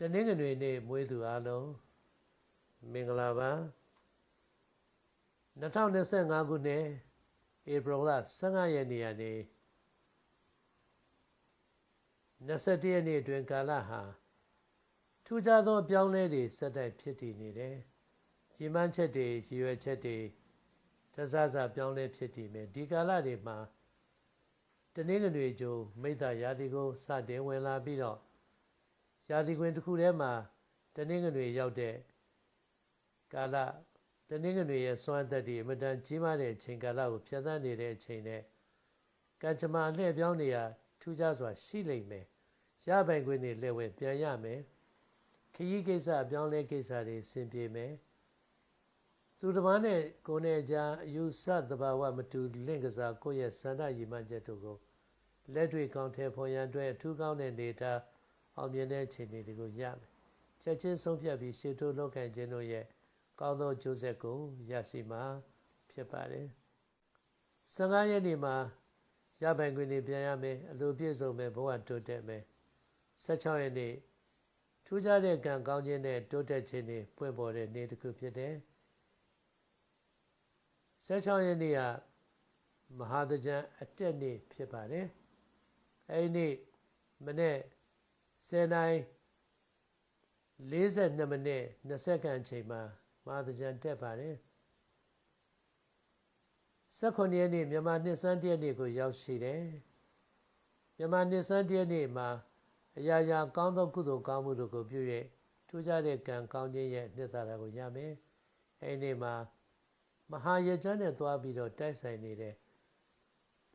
တနင်္ဂနွေနေ့မွေးသူအားလုံးမင်္ဂလာပါ2025ခုနှစ်ဧပြီလ15ရက်နေ့ကနေ21ရက်နေ့အတွင်းကာလဟာထူးခြားသောအပြောင်းလဲတွေဆက်တိုက်ဖြစ်တည်နေတယ်။ရည်မှန်းချက်တွေရည်ရွယ်ချက်တွေတစားစားပြောင်းလဲဖြစ်တည်မယ်ဒီကာလတွေမှာတနင်္ဂနွေကျိုးမိသားရာသီကိုစတင်ဝင်လာပြီးတော့ ရာသီခွင်တစ်ခုထဲမှာတနင်္ဂနွေရောက်တဲ့ကာလတနင်္ဂနွေရဲ့စွမ်းသက်တွေအမတန်ကြီးမားတဲ့အချိန်ကာလကိုဖြတ်သန်းနေတဲ့အချိန်နဲ့ကံကြမ္မာလှည့်ပြောင်းနေရထူးခြားစွာရှိလိမ့်မယ်ရပိုင်ခွင့်တွေလည်းဝယ်ပြန်ရမယ်ခရီးကိစ္စအပြောင်းလဲကိစ္စတွေဆင်ပြေမယ်သူတစ်ပါးနဲ့ကိုယ်နဲ့ကြားအယူဆသဘာဝမတူလင့်ကစားကိုယ့်ရဲ့စန္ဒရည်မှန်းချက်တို့ကိုလက်တွေ့ကောင်းထဲဖော်ရန်အတွက်အထူးကောင်းတဲ့နေတာ အောင်မြင်တဲ့အခြေအနေတွေကိုရမယ်ချက်ချင်းဆုံးဖြတ်ပြီးရှေ့တိုးလောက်ကန်ခြင်းတို့ရဲ့ကောင်းသောကျိုးဆက်ကိုရရှိမှာဖြစ်ပါတယ်15ရက်နေ့မှာရပိုင်ခွင့်တွေပြန်ရမယ်အလိုပြည့်စုံမယ်ဘဝတိုးတက်မယ်16ရက်နေ့ထူးခြားတဲ့ကံကောင်းခြင်းနဲ့တိုးတက်ခြင်းတွေပွင့်ပေါ်တဲ့နေ့တစ်ခုဖြစ်တယ်16ရက်နေ့ကမဟာသကြံအတက်နေ့ဖြစ်ပါတယ်အဲဒီနေ့မနေ့ 10နိုင်42မိနစ်20စက္ကန့်အချိန်မှာမဟာသကြံတက်ပါတယ်18ရက်နေ့မြန်မာနှစ်စန်းတရက်နေ့ကိုရောက်ရှိတယ်မြန်မာနှစ်စန်းတရက်နေ့မှာအရာရာကောင်းသောကုသိုလ်ကောင်းမှုတို့ကိုပြု၍ထူးခြားတဲ့ကံကောင်းခြင်းရဲ့နှစ်သာရကိုရမယ်အဲဒီနေ့မှာမဟာရကြနဲ့သွားပြီးတော့တိုက်ဆိုင်နေတယ်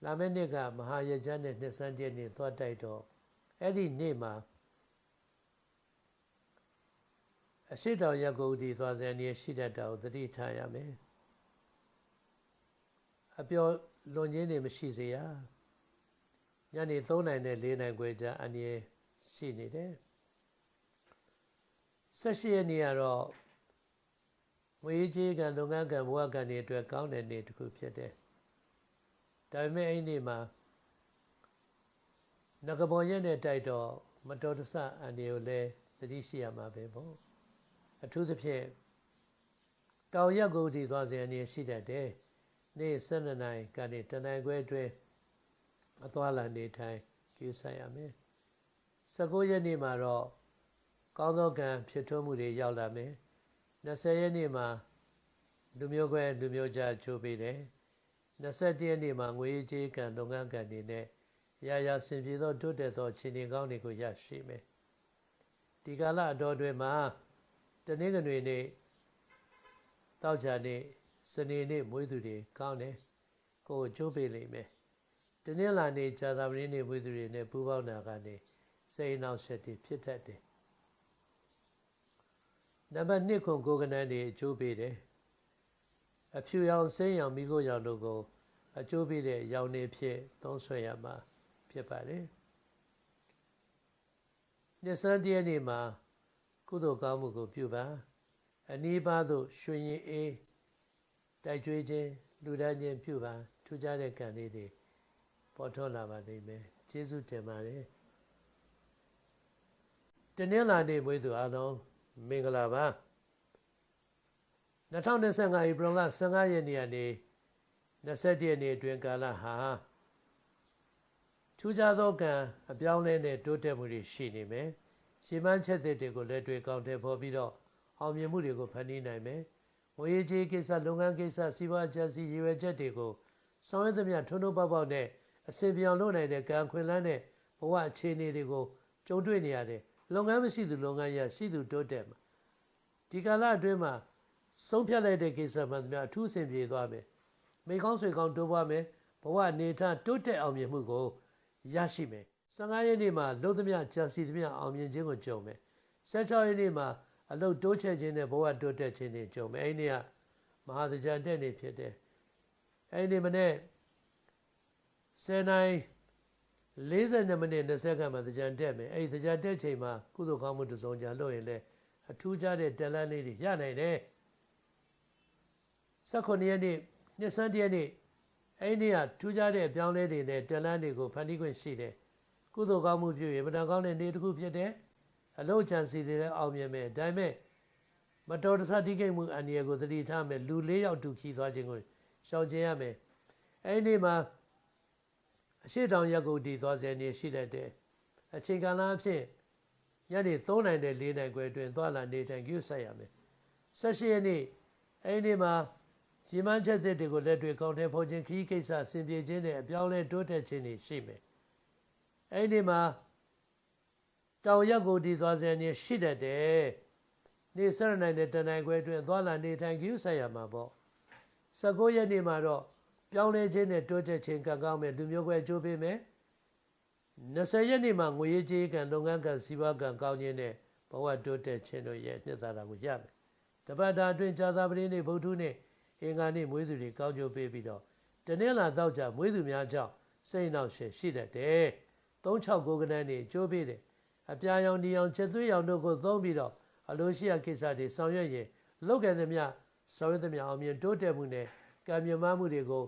လာမယ့်နှစ်ကမဟာရကြနဲ့နှစ်စန်းတရက်နေ့သွားတိုက်တော့အဲ့ဒီနေ့မှာ အရှိတော်ရက်ကိုဒီသွားစံနေရှိတတ်တာကိုသတိထားရမယ်အပြောလွန်ခြင်းတွေမရှိစေရညနေ3နိုင်နဲ့4နိုင်ခွဲကြာအနည်းရှိနေတယ်ဆက်ရှိရနေရတော့ငွေကြေးကံလုပ်ငန်းကံဘဝကံတွေအတွက်ကောင်းတဲ့နေ့တစ်ခုဖြစ်တယ်ဒါပေမဲ့အဲ့ဒီနေ့မှာငကပေါ်ရက်နဲ့တိုက်တော့မတော်တဆအန်ဒီကိုလည်းသတိရှိရမှာပဲပေါ့ အထူးသဖြင့်တောင်ရက်ကိုဒီသွားစဉ်အနေရှိတတ်တယ်နေ့12နိုင်ကနေတနိုင်ခွဲအတွင်းအသွားလာနေထိုင်ကျူးဆိုင်ရမယ်19ရက်နေ့မှာတော့ကောင်းသောကံဖြစ်ထွန်းမှုတွေရောက်လာမယ်20ရက်နေ့မှာလူမျိုးခွဲလူမျိုးကြားချိုးပေးတယ်21ရက်နေ့မှာငွေကြေးကံလုပ်ငန်းကံတွေနဲ့ရာရာဆင်ပြေသောတိုးတက်သောခြေနေကောင်းတွေကိုရရှိမယ်ဒီကာလအတော်တွင်မှာ တနင်္ဂနွေနေ့တောက်ကြနေ့စနေနေ့မွေးသူတွေကောင်းတယ်ကိုယ်ချိုးပေးလိမ့်မယ်တနင်္လာနေ့ဇာတာပတိနေ့မွေးသူတွေနဲ့ပူးပေါင်းတာကနေစိတ်နောက်ဆက်တွေဖြစ်တတ်တယ်နံပါတ်1ခုကိုကနန်းတွေအကျိုးပေးတယ်အဖြူရောင်စိမ်းရောင်မိခိုးရောင်တို့ကိုအကျိုးပေးတဲ့ရောင်နေဖြစ်သုံးဆွဲရမှာဖြစ်ပါတယ်နှစ်စန်းတည်းနေ့မှာ ကုသိုလ်ကောင်းမှုကိုပြုပါအနီးပါးသို့ရွှင်ရင်အေးတိုက်ကြွေးခြင်းလူဒန်းခြင်းပြုပါထူးခြားတဲ့ကံလေးတွေပေါ်ထွန်းလာပါလိမ့်မယ်ကျေးဇူးတင်ပါတယ်တနင်္လာနေ့မွေးသူအားလုံးမင်္ဂလာပါ2025ဧပြီလ15ရက်နေ့ကနေ21ရက်နေ့အတွင်းကာလဟာထူးခြားသောကံအပြောင်းလဲနဲ့တိုးတက်မှုတွေရှိနေမယ်။ ရှေးမှန်းချက်တွေကိုလက်တွေ့ကောင်းတဲ့ပေါ်ပြီးတော့အောင်မြင်မှုတွေကိုဖန်တီးနိုင်မယ်။ငွေကြေးကိစ္စလုပ်ငန်းကိစ္စစီးပွားကြစီရည်ရွယ်ချက်တွေကိုဆောင်ရွက်သမျှထွန်းထွန်းပေါက်ပေါက်နဲ့အစဉ်ပြောင်းလုပ်နိုင်တဲ့ကံခွင်လန်းတဲ့ဘဝအခြေအနေတွေကိုကြုံတွေ့နေရတယ်။လုပ်ငန်းမရှိသူလုပ်ငန်းရရှိသူတိုးတက်မှာဒီကာလအတွင်းမှာဆုံးဖြတ်လိုက်တဲ့ကိစ္စမှန်သမျှအထူးအဆင်ပြေသွားမယ်။မိကောင်းဆွေကောင်းတိုးပွားမယ်။ဘဝအနေထားတိုးတက်အောင်မြင်မှုကိုရရှိမယ် 15ရက်နေ့မှာလှုပ်သမျှကြာစီသမျှအောင်မြင်ခြင်းကိုကြုံမယ်16ရက်နေ့မှာအလုတ်တိုးချဲ့ခြင်းနဲ့ဘဝတိုးတက်ခြင်းတွေကြုံမယ်အဲ့ဒီကမဟာသကြံတက်နေဖြစ်တယ်အဲ့ဒီမနေ့10နိုင်42မိနစ်20စက္ကန့်မှာသကြံတက်မယ်အဲ့ဒီသကြံတက်ချိန်မှာကုသိုလ်ကောင်းမှုတစ်စုံကြာလုပ်ရင်လည်းအထူးခြားတဲ့တလန်းလေးတွေရနိုင်တယ်18ရက်နေ့နှစ်စန်းတရက်နေ့အဲ့ဒီကထူးခြားတဲ့အပြောင်းလဲတွေနဲ့တလန်းတွေကိုဖန်တီးခွင့်ရှိတယ် ကုသိုလ်ကောင်းမှုပြုရင်ဗဒံကောင်းတဲ့နေ့တစ်ခုဖြစ်တယ်အလို့ချန်စီတွေလည်းအောင်မြင်မယ်ဒါပေမဲ့မတော်တဆတိကိတ်မှုအန္တရာယ်ကိုသတိထားမယ်လူ၄ယောက်တူခီးသွားခြင်းကိုရှောင်ကျဉ်ရမယ်အဲ့ဒီမှာအရှိတောင်ရက်ကိုတည်သွားစေနေရှိတတ်တယ်အချိန်ကာလအဖြစ်ညနေ3နိုင်တဲ့4နိုင်ခွဲအတွင်းသွားလာနေထိုင်ကြည့်ဆက်ရမယ်16ရက်နေ့အဲ့ဒီမှာရှင်းမချက်သစ်တွေကိုလက်တွေကောင်းတဲ့ဖို့ခြင်းခီးကိစ္စဆင်ပြေခြင်းနဲ့အပြောင်းလဲတိုးတက်ခြင်းတွေရှိမယ် အဲ့ဒီမှာတောင်ရက်ကိုတည်သွားစေနေရှိတတ်တယ်နေ့စရနိုင်တဲ့တန်နိုင်ခွဲအတွင်းသွားလာနေထိုင်ကြည့်ဆက်ရမှာပေါ့19ရက်နေ့မှာတော့ပြောင်းလဲခြင်းနဲ့တိုးတက်ခြင်းကံကောင်းမယ်လူမျိုးကွဲကြိုးပေးမယ်20ရက်နေ့မှာငွေရေးကြေးကံလုပ်ငန်းကံစီးပွားကံကောင်းခြင်းနဲ့ဘဝတိုးတက်ခြင်းတို့ရဲ့နှစ်သာရကိုရမယ်တပတ်တာအတွင်းဇာတာပတိနေ့ဗုဒ္ဓနေ့အင်္ဂါနေ့မွေးသူတွေကောင်းကျိုးပေးပြီးတော့တနင်္လာတော့ကြမွေးသူများကြောင့်စိတ်နှောက်ရှက်ရှိတတ်တယ် 369ကနန်းနေကြိုးပေးတယ်အပြာရောင်ဒီရောင်ချက်သွေးရောင်တို့ကိုသုံးပြီးတော့အလိုရှိရကိစ္စတွေဆောင်ရွက်ရင်လောက်ကံသမျှဆောင်ရွက်သမျှအောင်မြင်တိုးတက်မှုနဲ့ကံမြမမှုတွေကို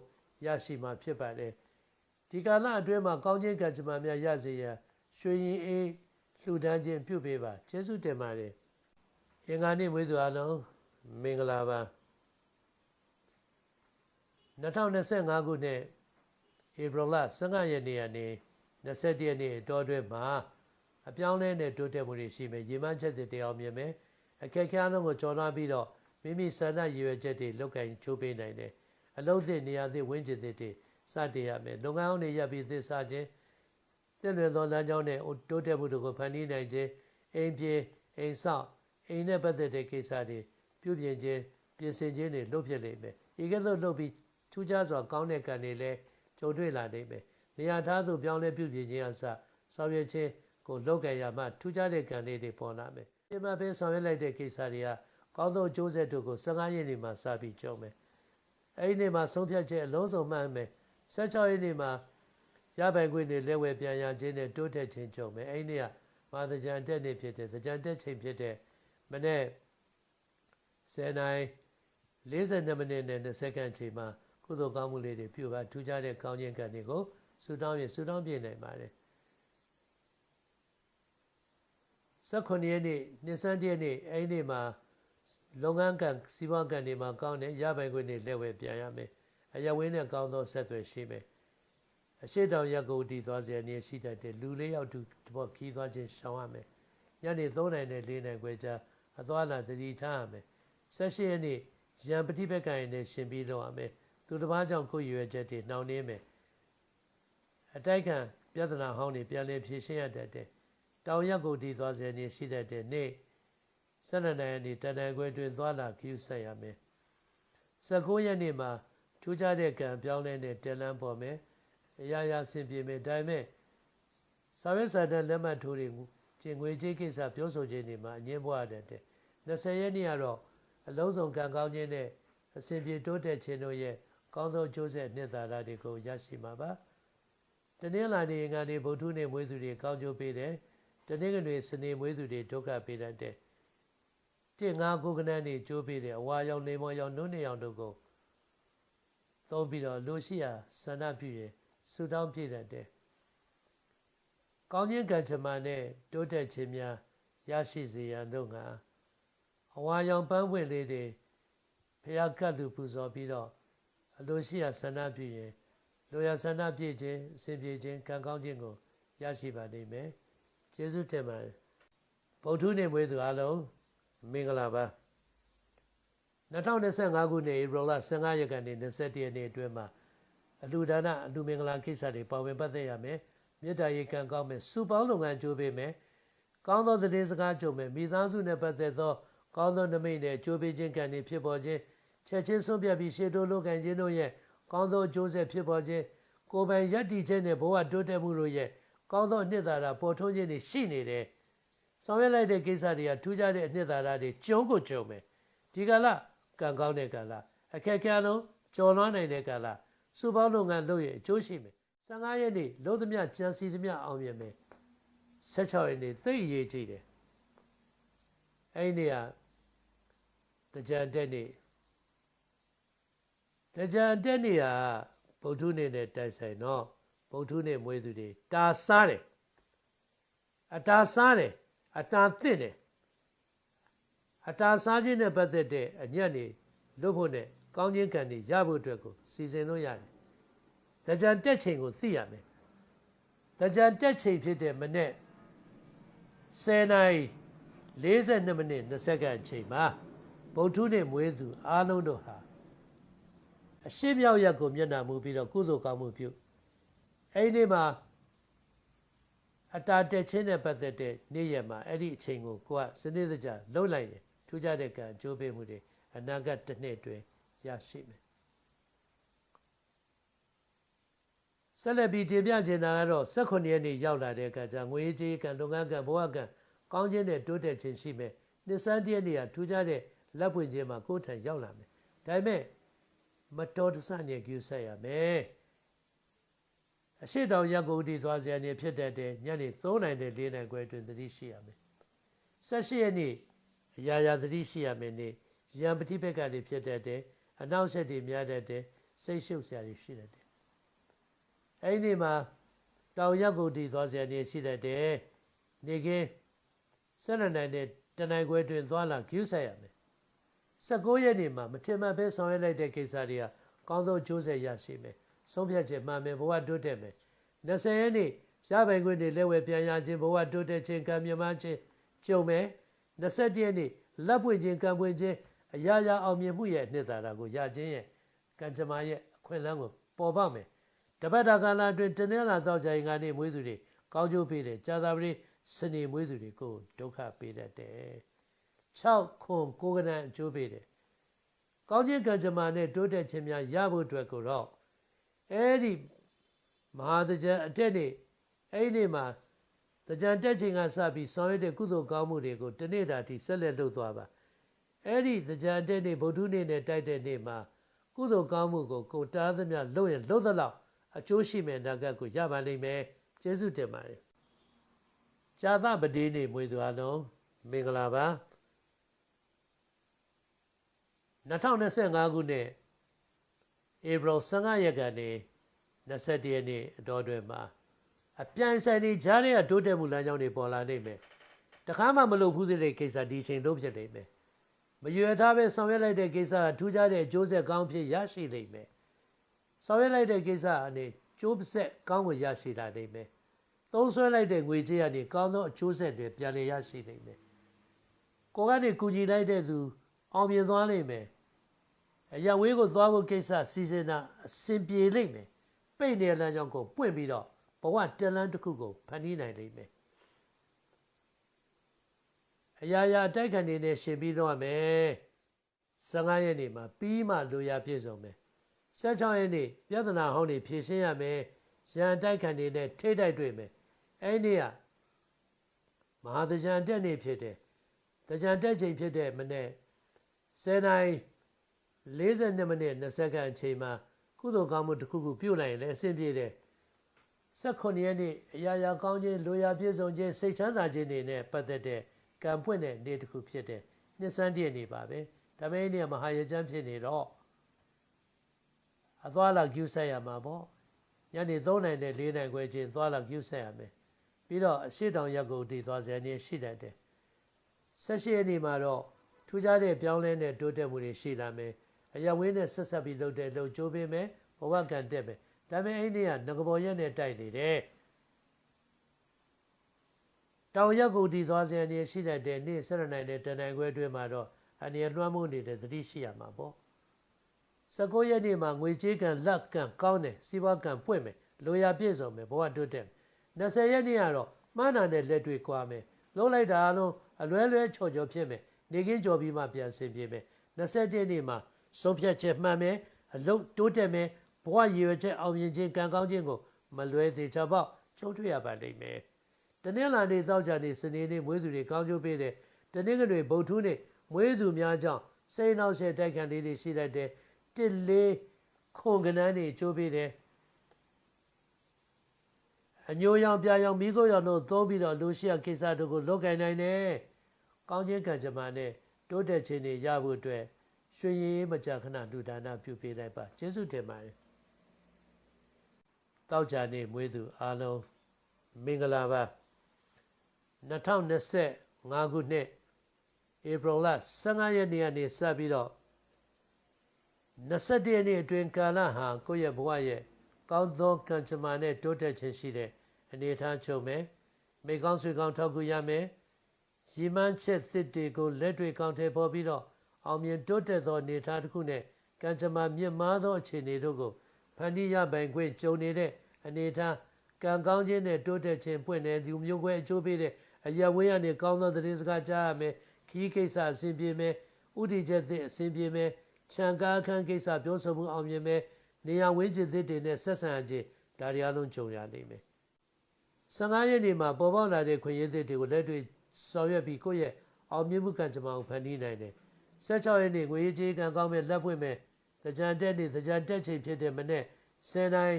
ရရှိမှာဖြစ်ပါတယ်ဒီကာလအတွင်းမှာကောင်းခြင်းကံကြမ္မာများရစေရန်ရွှေရင်အေးလှူဒန်းခြင်းပြုပေးပါကျေးဇူးတင်ပါတယ်အင်္ဂါနေ့မွေးသူအလုံးမင်္ဂလာပါ2025ခုနှစ်ဧပြီလ15ရက်နေ့ကနေ 21ရက်နေ့တောအတွင်းမှာအပြောင်းလဲနဲ့တိုးတက်မှုတွေရှိမယ်ရေမှန်းချက်တွေတရားမြင်မယ်အခက်အခဲအလုံးကိုကျော်လွှားပြီးတော့မိမိဆန္ဒရည်ရွယ်ချက်တွေလုပ်ကင်ချိုးပေးနိုင်တယ်အလုံးသစ်နေရာသစ်ဝင်းကျင်သစ်တွေစတင်ရမယ်လုပ်ငန်းအောင်တွေရပ်ပြီးသစ်စားခြင်းတင့်လွယ်သောလမ်းကြောင်းနဲ့တိုးတက်မှုတွေကိုဖန်တီးနိုင်ခြင်းအိမ်ပြေအိမ်ဆောက်အိမ်နဲ့ပတ်သက်တဲ့ကိစ္စတွေပြုပြင်ခြင်းပြင်ဆင်ခြင်းတွေလုပ်ဖြစ်လိမ့်မယ်ဤကဲ့သို့လုပ်ပြီးထူးခြားစွာကောင်းတဲ့ကံတွေလည်းကြုံတွေ့လာနိုင်မယ် နေရာထားသို့ပြောင်းလဲပြုပြင်ခြင်းအစဆောင်ရွက်ခြင်းကိုလုပ်ကြရမှထူးခြားတဲ့ကံလေးတွေပေါ်လာမယ်ဒီမှာပဲဆောင်ရွက်လိုက်တဲ့ကိစ္စတွေကကောင်းသောကျိုးဆက်တို့ကို15ရက်နေမှစပြီးကြုံမယ်အဲ့ဒီနေ့မှာဆုံးဖြတ်ချက်အလုံးစုံမှန်မယ်16ရက်နေ့မှာရပိုင်ခွင့်တွေလက်ဝဲပြန်ရခြင်းနဲ့တိုးတက်ခြင်းကြုံမယ်အဲ့ဒီနေ့ကမာသကြံတက်နေဖြစ်တဲ့သကြံတက်ချိန်ဖြစ်တဲ့မနေ့10နိုင်42မိနစ်နဲ့20စက္ကန့်ချိန်မှာကုသိုလ်ကောင်းမှုလေးတွေပြုပါထူးခြားတဲ့ကောင်းခြင်းကံတွေကို ဆုတောင်းရင်ဆုတောင်းပြနိုင်ပါတယ်18ရက်နေ့နှစ်ဆန်းတရက်နေ့အဲ့ဒီနေ့မှာလုပ်ငန်းကံစီးပွားကံတွေမှာကောင်းတယ်ရပိုင်ခွင့်တွေလက်ဝဲပြန်ရမယ်အရဝင်းနဲ့ကောင်းသောဆက်သွယ်ရှိမယ်အရှိတောင်ရက်ကိုတည်သွားစေနေရှိတတ်တယ်လူလေးယောက်တူတော့ခီးသွားခြင်းရှောင်ရမယ်ညနေ3နိုင်နဲ့4နိုင်ခွဲကြာအသွားလာတတိထားရမယ်16ရက်နေ့ရံပฏิပက္ခရင်နဲ့ရှင်ပြီးတော့ရမယ်သူတစ်ပါးကြောင့်ကိုယ်ရွယ်ချက်တွေနှောင့်နှင်းမယ် အတိုက်ခံပြဿနာဟောင်းတွေပြန်လည်ဖြေရှင်းရတတ်တယ်တောင်ရက်ကိုတည်သွားစေနေရှိတတ်တယ်နေ့၁၂နိုင်နေ့တန်တန်ခွဲတွင်သွားလာကျူးဆက်ရမယ်19ရက်နေ့မှာထူးခြားတဲ့ကံပြောင်းလဲတဲ့တယ်လန်းပေါ်မယ်အရာရာဆင်ပြေမယ်ဒါပေမဲ့စာရွက်စာတမ်းလက်မှတ်ထိုးတွေကျင်ငွေကြေးကိစ္စပြောဆိုခြင်းတွေမှာအငင်းပွားတဲ့တဲ့20ရက်နေ့ကတော့အလုံးစုံကံကောင်းခြင်းနဲ့အစဉ်ပြေတိုးတက်ခြင်းတို့ရဲ့ကောင်းသောအကျိုးဆက်နှစ်သာရတွေကိုရရှိမှာပါ တနင်္လာနေ့ငါနေ့ဗုဒ္ဓနေ့မွေးသူတွေကောင်းကျိုးပေးတယ်တနင်္ဂနွေစနေမွေးသူတွေဒုက္ခပေးတတ်တယ်တစ်ငါးကိုကနန်းနေကျိုးပေးတယ်အဝါရောင်နေမောရောင်နုနေရောင်တို့ကိုသုံးပြီးတော့လူရှိရာဆန္ဒပြုရင်ဆူတောင်းပြည့်တတ်တယ်။ကောင်းခြင်းကံကြမ္မာနဲ့တိုးတက်ခြင်းများရရှိစေရန်တို့ကအဝါရောင်ပန်းပွင့်လေးတွေဖျားကတ်လူပူဇော်ပြီးတော့အလိုရှိရာဆန္ဒပြုရင် လိုရာဆန္ဒပြည့်ခြင်းအစဉ်ပြေခြင်းကံကောင်းခြင်းကိုရရှိပါလိမ့်မယ်။ကျေးဇူးတင်ပါတယ်။ဗုဒ္ဓနေ့မွေးသူအလုံးမင်္ဂလာပါ2025ခုနှစ်ဧပြီလ15ရက်ကနေ21ရက်နေ့အတွင်းမှာအလူဒါနအလူမင်္ဂလာကိစ္စတွေပါဝင်ပတ်သက်ရမယ်မေတ္တာရေးကံကောင်းမယ်စုပေါင်းလုပ်ငန်းကြိုးပေးမယ်ကောင်းသောသတင်းစကားကြုံမယ်မိသားစုနဲ့ပတ်သက်သောကောင်းသောနမိတ်နဲ့ကြိုးပေးခြင်းကံတွေဖြစ်ပေါ်ခြင်းချက်ချင်းဆုံးဖြတ်ပြီးရှေ့တိုးလုပ်ကံခြင်းတို့ရဲ့ ကောင်းသောအကျိုးဆက်ဖြစ်ပေါ်ခြင်းကိုယ်ပိုင်ယက်တည်ခြင်းနဲ့ဘဝတိုးတက်မှုတို့ရဲ့ကောင်းသောနှစ်သာရပေါ်ထွန်းခြင်းတွေရှိနေတယ်ဆောင်ရွက်လိုက်တဲ့ကိစ္စတွေကထူးခြားတဲ့အနှစ်သာရတွေကျုံကိုကျုံမယ်ဒီကလာကံကောင်းတဲ့ကလာအခက်အခဲလုံးကျော်လွှားနိုင်တဲ့ကလာစုပေါင်းလုပ်ငန်းလုပ်ရင်အကျိုးရှိမယ်15ရက်နေ့လုံးသမျှကြံစီသမျှအောင်မြင်မယ်16ရက်နေ့သိအရေးကြီးတယ်အဲ့ဒီကတကြံတက်နေ့ တကြံတက်နေ့ကဗုဒ္ဓနေ့နဲ့တိုက်ဆိုင်တော့ဗုဒ္ဓနေ့မွေးသူတွေတာစားတယ်အတာစားတယ်အတာသင့်တယ်အတာစားခြင်းနဲ့ပတ်သက်တဲ့အညက်တွေလွတ်ဖို့နဲ့ကောင်းခြင်းကံတွေရဖို့အတွက်ကိုစီစဉ်လို့ရတယ်။တကြံတက်ချိန်ကိုသိရမယ်။တကြံတက်ချိန်ဖြစ်တဲ့မနေ့10နာရီ42မိနစ်20စက္ကန့်အချိန်မှာဗုဒ္ဓနဲ့မွေးသူအားလုံးတို့ဟာ အရှိမြောက်ရက်ကိုမျက်နှာမူပြီးတော့ကုသိုလ်ကောင်းမှုပြုအဲ့ဒီမှာအတာတက်ချင်းနဲ့ပတ်သက်တဲ့နေ့ရက်မှာအဲ့ဒီအချိန်ကိုကိုကစနစ်တကျလှုပ်လိုက်တယ်ထူးခြားတဲ့ကံအကျိုးပေးမှုတွေအနာဂတ်တစ်နှစ်အတွင်းရရှိမယ်ဆက်လက်ပြီးတင်ပြချင်တာကတော့18ရက်နေ့ရောက်လာတဲ့အခါကျငွေကြေးကံလုပ်ငန်းကံဘဝကံကောင်းခြင်းနဲ့တိုးတက်ခြင်းရှိမယ်နှစ်စန်းတရက်နေ့ကထူးခြားတဲ့လက်ပွင့်ခြင်းမှာကိုယ်ထံရောက်လာမယ်ဒါပေမဲ့ မတော်တဆနဲ့ကျူဆက်ရမယ်အရှိတောင်ရက်ကုန်တီသွားစရာနေဖြစ်တတ်တဲ့ညနေ3နိုင်တဲ့4နိုင်ခွဲအတွင်းသတိရှိရမယ်18ရက်နေ့အရာရာသတိရှိရမယ်နေ့ရံပတိဘက်ကတွေဖြစ်တတ်တဲ့အနောက်ဆက်တွေများတတ်တဲ့စိတ်ရှုပ်စရာတွေရှိတတ်တယ်အဲ့ဒီမှာတောင်ရက်ကုန်တီသွားစရာနေရှိတတ်တဲ့နေကင်း12နိုင်တဲ့တနိုင်ခွဲအတွင်းသွားလာကျူဆက်ရမယ် 19ရက်နေ့မှာမထင်မှတ်ပဲဆောင်ရွက်လိုက်တဲ့ကိစ္စတွေကကောင်းသောကျိုးဆက်ရရှိမယ်ဆုံးဖြတ်ချက်မှန်မယ်ဘဝတိုးတက်မယ်20ရက်နေ့ရပိုင်ခွင့်တွေလက်ဝဲပြန်ရခြင်းဘဝတိုးတက်ခြင်းကံမြမခြင်းကြုံမယ်21ရက်နေ့လက်ပွင့်ခြင်းကံပွင့်ခြင်းအရာရာအောင်မြင်မှုရဲ့နှစ်သာရကိုရခြင်းရဲ့ကံကြမ္မာရဲ့အခွင့်အလမ်းကိုပေါ်ပေါက်မယ်တပတ်တာကာလအတွင်းတနင်္လာသောကြာရင်ကနေမွေးသူတွေကောင်းကျိုးပေးတယ်ကြာသာပတိစနေမွေးသူတွေကိုဒုက္ခပေးတတ်တယ် 6ခွန်ကိုကနံအကျိုးပေးတယ်။ကောင်းခြင်းကံကြမ္မာနဲ့တိုးတက်ခြင်းများရဖို့အတွက်ကိုတော့အဲဒီမဟာတကြံအတက်နေ့အဲ့ဒီနေ့မှာတကြံတက်ခြင်းကစပြီးဆောင်ရွက်တဲ့ကုသိုလ်ကောင်းမှုတွေကိုတနေ့တာထိဆက်လက်လုပ်သွားပါ။အဲ့ဒီတကြံတက်နေ့ဗုဒ္ဓနေ့နဲ့တိုက်တဲ့နေ့မှာကုသိုလ်ကောင်းမှုကိုကိုတားသမျှလုပ်ရင်လုပ်သလောက်အကျိုးရှိမယ်နာဂတ်ကိုရပါလိမ့်မယ်။ကျေးဇူးတင်ပါတယ်။ဇာသပတိနေ့မွေးသူအလုံးမင်္ဂလာပါ။ 2025ခုနှစ်ဧပြီ15ရက်ကနေ21ရက်နေ့အတော်တွင်မှာအပြိုင်ဆိုင်နေကြားတဲ့တိုးတက်မှုလမ်းကြောင်းတွေပေါ်လာနေမယ်တခါမှမလုပ်ဘူးသေးတဲ့ကိစ္စဒီချိန်လုံးဖြစ်နေမယ်မရွယ်ထားပဲဆောင်ရွက်လိုက်တဲ့ကိစ္စကထူးခြားတဲ့အကျိုးဆက်ကောင်းဖြစ်ရရှိလိမ့်မယ်ဆောင်ရွက်လိုက်တဲ့ကိစ္စအနေကျိုးဆက်ကောင်းကိုရရှိလာနိုင်မယ်သုံးဆွဲလိုက်တဲ့ငွေကြေးကနေကောင်းသောအကျိုးဆက်တွေပြန်လည်ရရှိနိုင်မယ်ကိုကနေကူညီလိုက်တဲ့သူအောင်မြင်သွားလိမ့်မယ် အရာဝေးကိုသွားဖို့ကိစ္စစီစဉ်တာအဆင်ပြေလိမ့်မယ်ပိတ်နေတဲ့လမ်းကြောင်းကိုပွင့်ပြီးတော့ဘဝတလန်းတစ်ခုကိုဖန်တီးနိုင်လိမ့်မယ်အရာရာအတိုက်ခံနေနဲ့ရှင်ပြီးတော့မယ်15ရက်နေ့မှာပြီးမှလိုရာပြည့်စုံမယ်16ရက်နေ့ပြဿနာဟောင်းတွေဖြေရှင်းရမယ်ရန်တိုက်ခံနေနဲ့ထိတိုက်တွေ့မယ်အဲ့ဒီကမဟာတကြံတက်နေဖြစ်တယ်တကြံတက်ချိန်ဖြစ်တဲ့မနေ့10နိုင် 42မိနစ်20စက္ကန့်အချိန်မှာကုသိုလ်ကောင်းမှုတစ်ခုခုပြုတ်လိုက်ရင်လည်းအဆင်ပြေတယ်18ရက်နေ့အရာရာကောင်းခြင်းလိုရာပြည့်စုံခြင်းစိတ်ချမ်းသာခြင်းတွေနဲ့ပတ်သက်တဲ့ကံဖွင့်တဲ့နေ့တစ်ခုဖြစ်တဲ့နှစ်စန်းတည့်နေပါပဲဒါပေမဲ့နေ့မဟာရကျမ်းဖြစ်နေတော့အသွားလာကျူးဆက်ရမှာပေါ့ညနေ3နိုင်နဲ့4နိုင်ခွဲချင်းသွားလာကျူးဆက်ရမယ်ပြီးတော့အရှိတောင်ရက်ကိုတည်သွားစရာနေရှိတတ်တယ်18ရက်နေ့မှာတော့ထူးခြားတဲ့ပြောင်းလဲတဲ့တိုးတက်မှုတွေရှိလာမယ် အရဝင်းနဲ့ဆက်ဆက်ပြီးလုပ်တဲ့လုပ်ကြိုးပေးမယ်ဘဝကံတက်မယ်ဒါပေမဲ့အဲ့ဒီကငကဘော်ရက်နဲ့တိုက်နေတယ်တောင်ရက်ကိုတည်သွားစေအနေရှိတဲ့တဲ့နေ့ဆက်ရနိုင်တဲ့တန်နိုင်ခွဲအတွင်းမှာတော့အနေလွှမ်းမိုးနေတဲ့သတိရှိရမှာပေါ့19ရက်နေ့မှာငွေကြေးကံလက်ကံကောင်းတယ်စီးပွားကံပွင့်မယ်လိုရာပြည့်စုံမယ်ဘဝတိုးတက်20ရက်နေ့ကတော့မှန်းနာတဲ့လက်တွေကွာမယ်လုံးလိုက်တာအလုံးအလွဲလွဲချော်ချော်ဖြစ်မယ်နေကင်းကြော်ပြီးမှပြန်ဆင်ပြေမယ်21ရက်နေ့မှာ ဆုံးဖြတ်ချက်မှန်မယ်အလုတ်တိုးတက်မယ်ဘဝရည်ရွယ်ချက်အောင်မြင်ခြင်းကံကောင်းခြင်းကိုမလွဲသေးချပေါက်ကျုံတွေ့ရပါလိမ့်မယ်တနင်္လာနေ့သောကြာနေ့စနေနေ့မွေးသူတွေကောင်းကျိုးပေးတဲ့တနင်္ဂနွေဗုဒ္ဓနေ့မွေးသူများကြောင့်စိတ်နှောက်ရှက်တိုက်ခံလေးတွေရှိတတ်တဲ့တစ်လေးခွန်ကနန်းတွေကျိုးပေးတယ်အညိုရောင်ပြာရောင်မိခိုးရောင်တို့သုံးပြီးတော့လူရှိရကိစ္စတို့ကိုလုပ်ကင်နိုင်တယ်။ကောင်းခြင်းကံကြမ္မာနဲ့တိုးတက်ခြင်းတွေရဖို့အတွက် ရွှေရည်မကြခဏလူဒါနပြုပေးလိုက်ပါကျေးဇူးတင်ပါတယ်တောက်ကြနေမွေးသူအားလုံးမင်္ဂလာပါ2029 5ခုနှစ်ဧပြီလ15ရက်နေ့ကနေစပြီးတော့21ရက်နေ့အတွင်းကာလဟာကိုယ့်ရဲ့ဘဝရဲ့ကောင်းသောကံကြမ္မာနဲ့တိုးတက်ခြင်းရှိတဲ့အနေအထားချုပ်မယ်မိကောင်းဆွေကောင်းထောက်ကူရမယ်ရည်မှန်းချက်သစ်တွေကိုလက်တွေ့ကောင်းထဲပေါ်ပြီးတော့ အောင်မြင်တိုးတက်သောအနေအထားတစ်ခုနဲ့ကံကြမ္မာမြင့်မားသောအခြေအနေတို့ကိုဖန်တီးရပိုင်ခွင့်ကြုံနေတဲ့အနေအထားကံကောင်းခြင်းနဲ့တိုးတက်ခြင်းပွင့်တဲ့လူမျိုးခွဲအကျိုးပေးတဲ့အရာဝေးရနေကောင်းသောသတင်းစကားကြားရမယ်ခီးကိစ္စအစဉ်ပြေမယ်ဥတီချက်သစ်အစဉ်ပြေမယ်ခြံကားခန်းကိစ္စပြောဆိုမှုအောင်မြင်မယ်နေရာဝင်းကျင်သစ်တွေနဲ့ဆက်ဆံခြင်းဒါတွေအလုံးကြုံရလိမ့်မယ်15ရက်နေ့မှာပေါ်ပေါက်လာတဲ့ခွင့်ရည်သစ်တွေကိုလက်တွေ့ဆောင်ရွက်ပြီးကိုယ့်ရဲ့အောင်မြင်မှုကံကြမ္မာကိုဖန်တီးနိုင်တယ် 16ရက်နေ့ငွေရေးကြေးကံကောင်းမဲ့လက်ပွင့်မဲ့တကြံတက်နေ့တကြံတက်ချိန်ဖြစ်တဲ့မနေ့10တိုင်း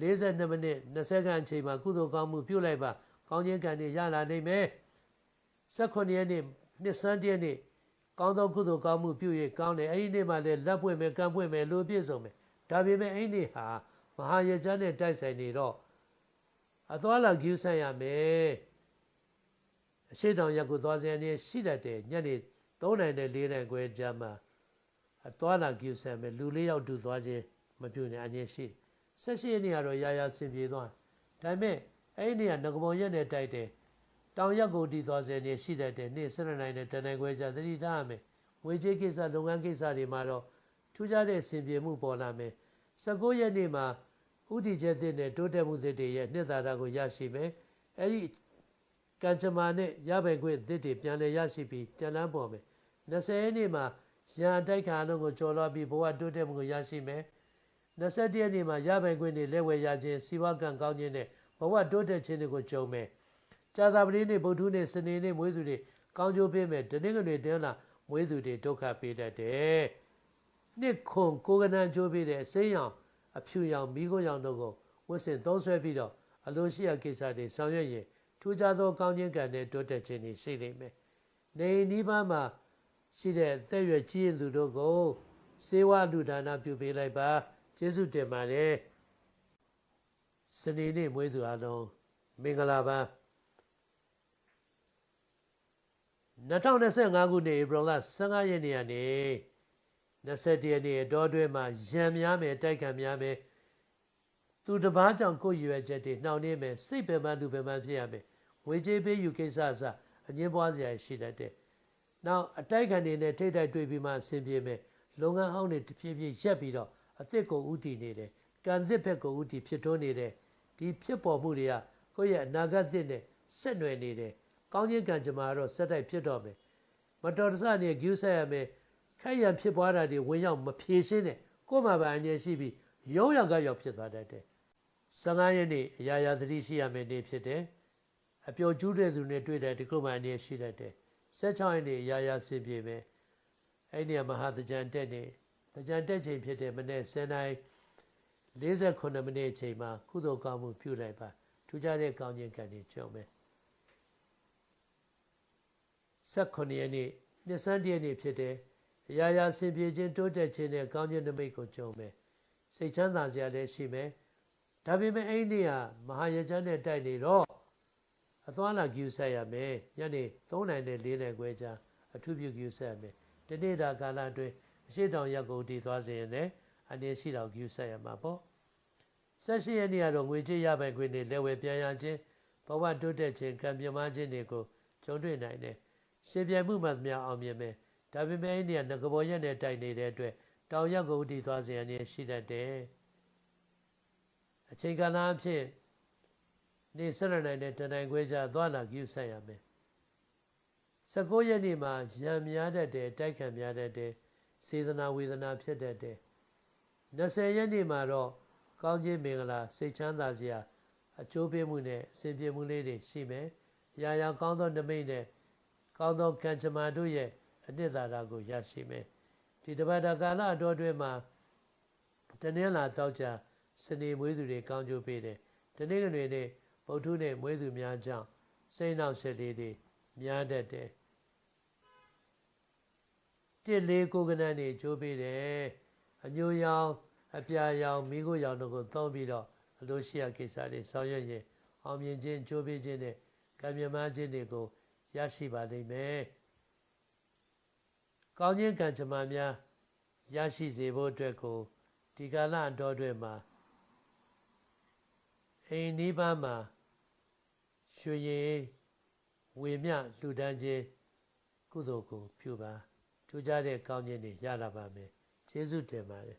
42မိနစ်20ခန်းအချိန်မှာကုသိုလ်ကောင်းမှုပြုလိုက်ပါကောင်းခြင်းကံတွေရလာနိုင်မယ်18ရက်နေ့နှစ်ဆန်းတရက်နေ့ကောင်းသောကုသိုလ်ကောင်းမှုပြု၍ကောင်းတယ်အဲ့ဒီနေ့မှလည်းလက်ပွင့်မယ်ကံပွင့်မယ်လို့ပြည့်စုံမယ်ဒါပေမဲ့အဲ့ဒီနေ့ဟာမဟာရကြနဲ့တိုက်ဆိုင်နေတော့အသွားလာကျူးဆန့်ရမယ်အရှိတောင်ရက်ကိုသွားစရာနေရှိတတ်တယ်ညနေ 3နိုင်နဲ့4နိုင်ခွဲကြာမှအသွားလာကျူးဆန့်မယ်လူလေးယောက်တူသွားခြင်းမပြုနဲ့အငြင်းရှိဆက်ရှိနေရတော့ရာရာဆင်ပြေသွားဒါပေမဲ့အဲ့ဒီနေကငကပုံရက်နဲ့တိုက်တယ်တောင်ရက်ကိုတီသွားစရာနေရှိတတ်တယ်နေ့7နိုင်နဲ့တနိုင်ခွဲကြာသတိထားရမယ်ဝေကြေးကိစ္စလုပ်ငန်းကိစ္စတွေမှာတော့ထူးခြားတဲ့ဆင်ပြေမှုပေါ်လာမယ်19ရက်နေ့မှာဥတီချက်သစ်နဲ့တိုးတက်မှုသစ်တွေရဲ့နှစ်သာရကိုရရှိမယ်အဲ့ဒီ ကံကြမ္မာနဲ့ရပိုင်ခွင့်သစ်တွေပြန်လည်ရရှိပြီးတန်လန်းပေါ်မယ်20ရက်နေ့မှာရန်တိုက်ခါလုံးကိုကျော်လွှားပြီးဘဝတိုးတက်မှုကိုရရှိမယ်21ရက်နေ့မှာရပိုင်ခွင့်တွေလက်ဝယ်ရခြင်းစီဝါကံကောင်းခြင်းနဲ့ဘဝတိုးတက်ခြင်းတွေကိုကြုံမယ်ကြာသပတေးနေ့ဗုဒ္ဓနေ့စနေနေ့မွေးသူတွေကောင်းကျိုးပေးမယ်တနင်္ဂနွေတင်းလာမွေးသူတွေဒုက္ခပေးတတ်တယ်နှစ်ခွန်ကိုကနန်ကျိုးပေးတဲ့အစိမ်းရောင်အဖြူရောင်မိခိုးရောင်တို့ကိုဝတ်ဆင်သုံးဆွဲပြီးတော့အလိုရှိရာကိစ္စတွေဆောင်ရွက်ရင်ထူး ခြားသောကောင်းခြင်းကံနဲ့တိုးတက်ခြင်းတွေရှိလိမ့်မယ်။နေနီးပါးမှာရှိတဲ့သက်ရွယ်ကြီးရင်သူတို့ကိုစေဝလူဒါနပြုပေးလိုက်ပါကျေးဇူးတင်ပါတယ်။စနေနေ့မွေးသူအလုံးမင်္ဂလာပါ2025ခုနှစ်ဧပြီလ15ရက်နေ့ကနေ20ရက်နေ့အတော်တွဲမှာရံများမယ်တိုက်ခံများမယ်သူတပားကြောင့်ကိုယ်ရွယ်ချက်တွေနှောင့်နှေးမယ်စိတ်ပင်ပန်းသူပင်ပန်းဖြစ်ရမယ် ဝေကြေးပေးယူကိစ္စအစအငင်းပွားစရာရှိတတ်တယ်နောက်အတိုက်ခံတွေနဲ့ထိတ်တိုက်တွေ့ပြီးမှအဆင်ပြေမယ်လုပ်ငန်းဟောင်းတွေတဖြည်းဖြည်းရက်ပြီးတော့အသစ်ကိုဥတည်နေတယ်ကံသစ်ဘက်ကိုဥတည်ဖြစ်ထွန်းနေတယ်ဒီဖြစ်ပေါ်မှုတွေကကိုယ့်ရဲ့အနာဂတ်သစ်နဲ့ဆက်နွယ်နေတယ်ကောင်းခြင်းကံကြမ္မာတော့ဆက်တိုက်ဖြစ်တော့မယ်မတော်တဆနဲ့ဂယူးဆက်ရမယ်ခိုက်ရန်ဖြစ်ပွားတာတွေဝင်ရောက်မဖြေရှင်းနဲ့ကိုယ်မှာပါအနေရှိပြီးရုံးရောင်ကရောက်ဖြစ်သွားတတ်တယ်15ရက်နေ့အရာရာသတိရှိရမယ်နေ့ဖြစ်တယ် အပျော်ကျူးတဲ့သူနဲ့တွေ့တဲ့ဒီကုမှအနေရှိတတ်တယ်16ရက်နေ့အရာရာဆင်ပြေမယ်အဲ့ဒီမဟာတကြံတက်နေတကြံတက်ချိန်ဖြစ်တဲ့မနေ့10နိုင်48မိနစ်အချိန်မှာကုသိုလ်ကောင်းမှုပြုလိုက်ပါထူးခြားတဲ့ကောင်းခြင်းကံတွေကြုံမယ်18ရက်နေ့နှစ်ဆန်းတရက်နေ့ဖြစ်တဲ့အရာရာဆင်ပြေခြင်းတိုးတက်ခြင်းနဲ့ကောင်းခြင်းနမိတ်ကိုကြုံမယ်စိတ်ချမ်းသာစရာလည်းရှိမယ်ဒါပေမဲ့အဲ့ဒီဟာမဟာရချမ်းနဲ့တိုက်နေတော့ အသွားလာကျူဆက်ရမယ်ညနေ3နိုင်နဲ့4နိုင်ခွဲကြာအထူးပြုကျူဆက်ရမယ်ဒီနေ့တာကာလအတွင်းအရှိတောင်ရက်ကိုတည်သွားစေရင်လည်းအနေရှိတော်ကျူဆက်ရမှာပေါ့ဆက်ရှိရနေ့ကတော့ငွေကြေးရပိုင်ခွင့်တွေလက်ဝယ်ပြန်ရခြင်းဘဝတိုးတက်ခြင်းကံပြမခြင်းတွေကိုကြုံတွေ့နိုင်တယ်ရှင်ပြိုင်မှုမှသမျှအောင်မြင်မယ်ဒါပေမဲ့အဲ့ဒီကငကဘောရက်နဲ့တိုက်နေတဲ့အတွက်တောင်ရက်ကိုတည်သွားစေရနေရှိတတ်တယ်အချိန်ကာလအဖြစ် နေဆက်ရနိုင်တဲ့တနိုင်ခွဲကြသွားလာကြည့်ဆက်ရမယ်19ရက်နေ့မှာရံများတတ်တယ်တိုက်ခံများတတ်တယ်စေတနာဝေဒနာဖြစ်တတ်တယ်20ရက်နေ့မှာတော့ကောင်းခြင်းမင်္ဂလာစိတ်ချမ်းသာစရာအကျိုးပေးမှုနဲ့အစဉ်ပြေမှုလေးတွေရှိမယ်။ရာရာကောင်းသောနမိတ်နဲ့ကောင်းသောကံကြမ္မာတို့ရဲ့အနှစ်သာရကိုရရှိမယ်ဒီတပတ်တာကာလအတော်အတွင်းမှာတနင်္လာတောက်ကြစနေမွေးသူတွေကောင်းကျိုးပေးတယ်တနင်္ဂနွေနေ့ ဗုဒ္ဓနဲ့မွေးသူများကြောင့်စိတ်နောက်ဆက်လေးတွေများတတ်တယ်တစ်လေးကိုကနန်းနေကျိုးပေးတယ်အညိုရောင်အပြာရောင်မိခိုးရောင်တို့ကိုသုံးပြီးတော့အလိုရှိရာကိစ္စတွေဆောင်ရွက်ရင်အောင်မြင်ခြင်းကျိုးပေးခြင်းနဲ့ကံမြမခြင်းတွေကိုရရရှိပါလိမ့်မယ်။ကောင်းခြင်းကံကြမ္မာများရရှိစေဖို့အတွက်ကိုဒီကာလအတော်အတွင်းမှာအိမ်နီးပါးမှာ ရွှေရည်ဝေမျှလှူဒန်းခြင်းကုသိုလ်ကိုပြုပါထူးခြားတဲ့ကောင်းခြင်းတွေရလာပါမယ်ကျေးဇူးတင်ပါတယ်